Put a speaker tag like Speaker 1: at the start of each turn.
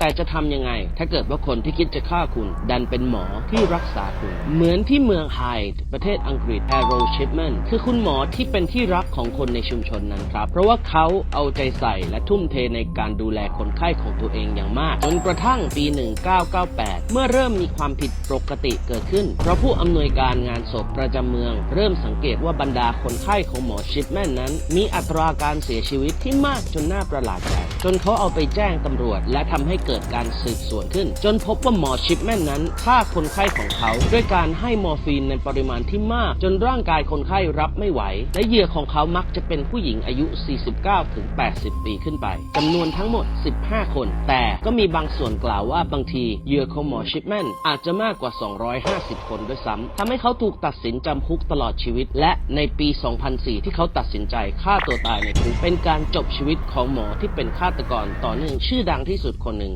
Speaker 1: แต่จะทำยังไง ถ้าเกิดว่าคนที่คิดจะฆ่าคุณ ดันเป็นหมอที่รักษาคุณ เหมือนที่เมืองไฮด์ประเทศอังกฤษแฮโรชิปแมนคือคุณหมอที่เป็นที่รักของคนในชุมชนนั้นครับ เพราะว่าเขาเอาใจใส่และทุ่มเทในการดูแลคนไข้ของตัวเองอย่างมาก จนกระทั่งปี 1998 เมื่อเริ่มมีความผิดปกติเกิดขึ้น เพราะผู้อำนวยการงานศพประจำเมือง เริ่มสังเกตว่าบรรดาคนไข้ของหมอชิปแมนนั้น มีอัตราการเสียชีวิตที่มากจนน่าประหลาดใจจนเขาเอาไปแจ้งตำรวจ และทำให้เกิดการสืบสวนขึ้น จนพบว่าหมอชิปแมนนั้นฆ่าคนไข้ของเขาด้วยการให้มอร์ฟีนในปริมาณที่มาก จนร่างกายคนไข้รับไม่ไหว และเหยื่อของเขามักจะเป็นผู้หญิงอายุ 49 ถึง 80 ปีขึ้นไปจำนวนทั้งหมด 15 คน แต่ก็มีบางส่วนกล่าวว่าบางทีเหยื่อของหมอชิปแมนอาจจะมากกว่า 250 คนด้วยซ้ำทำให้เขาถูกตัดสินจำคุกตลอดชีวิต และในปี 2004 ที่เขาตัดสินใจฆ่าตัวตายในคุกเป็นการจบชีวิตของหมอที่เป็นฆาตกรต่อเนื่องชื่อดังที่สุดคนหนึ่ง